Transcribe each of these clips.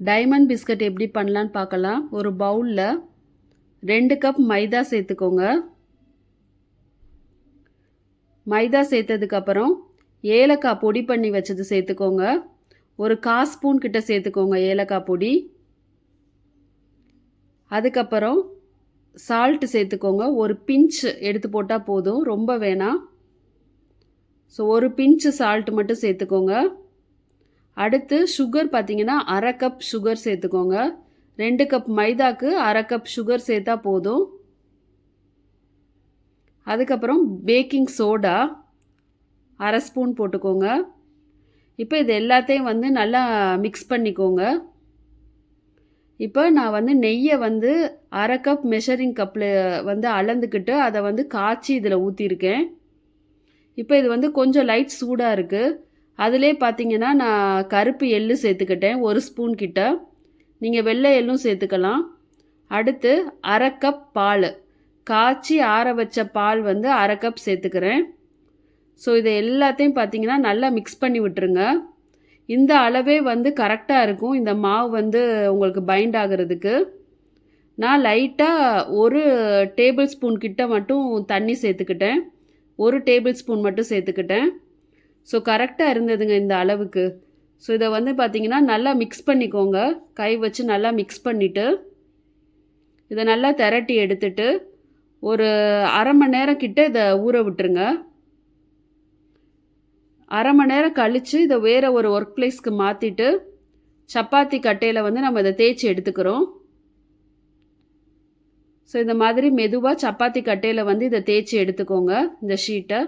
Diamond biscuit எப்படி பண்ணலான்னு பார்க்கலாம். ஒரு பவுலில் ரெண்டு கப் மைதா சேர்த்துக்கோங்க. மைதா சேர்த்ததுக்கப்புறம் ஏலக்காய் பொடி பண்ணி வச்சது சேர்த்துக்கோங்க. ஒரு கா ஸ்பூன் கிட்ட சேர்த்துக்கோங்க ஏலக்காய் பொடி. அதுக்கப்புறம் சால்ட்டு சேர்த்துக்கோங்க. ஒரு பிஞ்ச் எடுத்து போட்டால் போதும். ரொம்ப வேணாம். ஸோ ஒரு பிஞ்சு சால்ட் மட்டும் சேர்த்துக்கோங்க. அடுத்து சுகர் பார்த்தீங்கன்னா அரை கப் சுகர் சேர்த்துக்கோங்க. ரெண்டு கப் மைதாக்கு அரை கப் சுகர் சேர்த்தா போதும். அதுக்கப்புறம் பேக்கிங் சோடா அரை ஸ்பூன் போட்டுக்கோங்க. இப்போ இது எல்லாத்தையும் வந்து நல்லா மிக்ஸ் பண்ணிக்கோங்க. இப்போ நான் வந்து நெய்யை வந்து அரை கப் மெஷரிங் கப்பில் வந்து அளந்துக்கிட்டு அதை வந்து காய்ச்சி இதில் ஊற்றிருக்கேன் இப்போ இது வந்து கொஞ்சம் லைட் சூடாக இருக்குது அதிலே பார்த்தீங்கன்னா நான் கருப்பு எள்ளு சேர்த்துக்கிட்டேன் ஒரு ஸ்பூன் கிட்ட. நீங்கள் வெள்ளை எள்ளும் சேர்த்துக்கலாம். அடுத்து அரை கப் பால். காய்ச்சி ஆற வச்ச பால் வந்து அரை கப் சேர்த்துக்கிறேன். ஸோ இதை எல்லாத்தையும் பார்த்தீங்கன்னா நல்லா மிக்ஸ் பண்ணி விட்டுருங்க. இந்த அளவே வந்து கரெக்டாக இருக்கும். இந்த மாவு வந்து உங்களுக்கு பைண்ட் ஆகிறதுக்கு. நான் லைட்டாக ஒரு டேபிள் ஸ்பூன் கிட்ட மட்டும் தண்ணி சேர்த்துக்கிட்டேன். ஒரு டேபிள் ஸ்பூன் மட்டும் சேர்த்துக்கிட்டேன். ஸோ கரெக்டாக இருந்ததுங்க இந்த அளவுக்கு. ஸோ இதை வந்து பார்த்திங்கன்னா நல்லா மிக்ஸ் பண்ணிக்கோங்க. கை வச்சு நல்லா மிக்ஸ் பண்ணிவிட்டு இதை நல்லா திரட்டி எடுத்துட்டு ஒரு அரை மணி நேரம் கிட்ட இதை ஊற விட்டுருங்க. அரை மணி நேரம் கழித்து இதை வேறு ஒரு ஒர்க் பிளேஸ்க்கு மாற்றிட்டு சப்பாத்தி கட்டையில் வந்து நம்ம இதை தேய்ச்சி எடுத்துக்கிறோம். ஸோ இந்த மாதிரி மெதுவாக சப்பாத்தி கட்டையில் வந்து இதை தேய்ச்சி எடுத்துக்கோங்க இந்த ஷீட்டை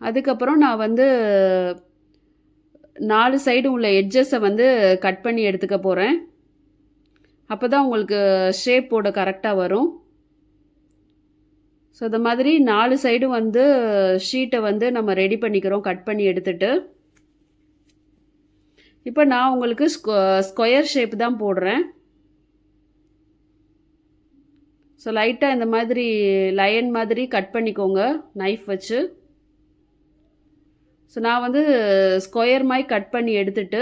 அதுக்கப்புறம் நான் வந்து நாலு சைடு உள்ள எட்ஜஸை வந்து கட் பண்ணி எடுத்துக்க போகிறேன் அப்போ தான் உங்களுக்கு ஷேப் போட கரெக்டாக வரும். ஸோ இந்த மாதிரி நாலு சைடும் வந்து ஷீட்டை வந்து நம்ம ரெடி பண்ணிக்கிறோம் கட் பண்ணி எடுத்துட்டு. இப்போ நான் உங்களுக்கு ஸ்கொ ஸ்கொயர் ஷேப் தான் போடுறேன். ஸோ லைட்டாக இந்த மாதிரி லயன் மாதிரி கட் பண்ணிக்கோங்க நைஃப் வச்சு. ஸோ நான் வந்து ஸ்கொயர் மாதிரி கட் பண்ணி எடுத்துட்டு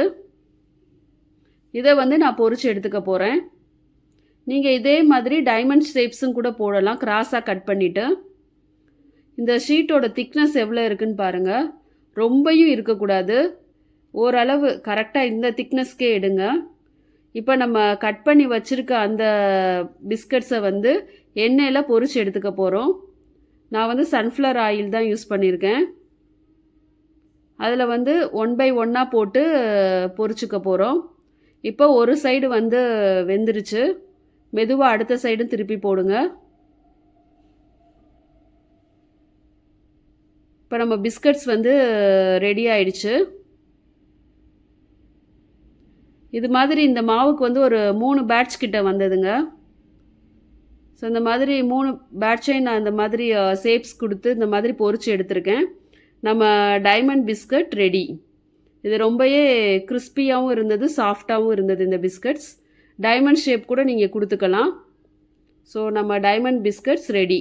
இதை வந்து நான் பொறிச்சு எடுத்துக்க போகிறேன் நீங்கள் இதே மாதிரி டைமண்ட் ஷேப்ஸும் கூட போடலாம் கிராஸாக கட் பண்ணிவிட்டு இந்த ஷீட்டோட திக்னஸ் எவ்வளோ இருக்குன்னு பாருங்கள் ரொம்பையும் இருக்கக்கூடாது. ஓரளவு கரெக்டாக இந்த திக்னஸ்க்கே எடுங்க. இப்போ நம்ம கட் பண்ணி வச்சுருக்க அந்த பிஸ்கட்ஸை வந்து எண்ணெயில் பொறிச்சு எடுத்துக்க போகிறோம் நான் வந்து சன்ஃப்ளவர் ஆயில் தான் யூஸ் பண்ணியிருக்கேன் அதில் வந்து ஒன் பை ஒன்னாக போட்டு பொறிச்சிக்க போகிறோம் இப்போ ஒரு சைடு வந்து வெந்துருச்சு. மெதுவாக அடுத்த சைடும் திருப்பி போடுங்க. இப்போ நம்ம பிஸ்கட்ஸ் வந்து ரெடி ஆயிடுச்சு. இது மாதிரி இந்த மாவுக்கு வந்து ஒரு மூணு பேட்ச் கிட்ட வந்ததுங்க. ஸோ இந்த மாதிரி மூணு பேட்சையும் நான் இந்த மாதிரி ஷேப்ஸ் கொடுத்து இந்த மாதிரி பொறிச்சு எடுத்திருக்கேன். நம்ம டைமண்ட் பிஸ்கட் ரெடி இது ரொம்பவே கிறிஸ்பியாகவும் இருந்தது சாஃப்டாகவும் இருந்தது இந்த பிஸ்கட்ஸ் டைமண்ட் ஷேப் கூட நீங்கள் கொடுத்துக்கலாம். ஸோ நம்ம டைமண்ட் பிஸ்கட்ஸ் ரெடி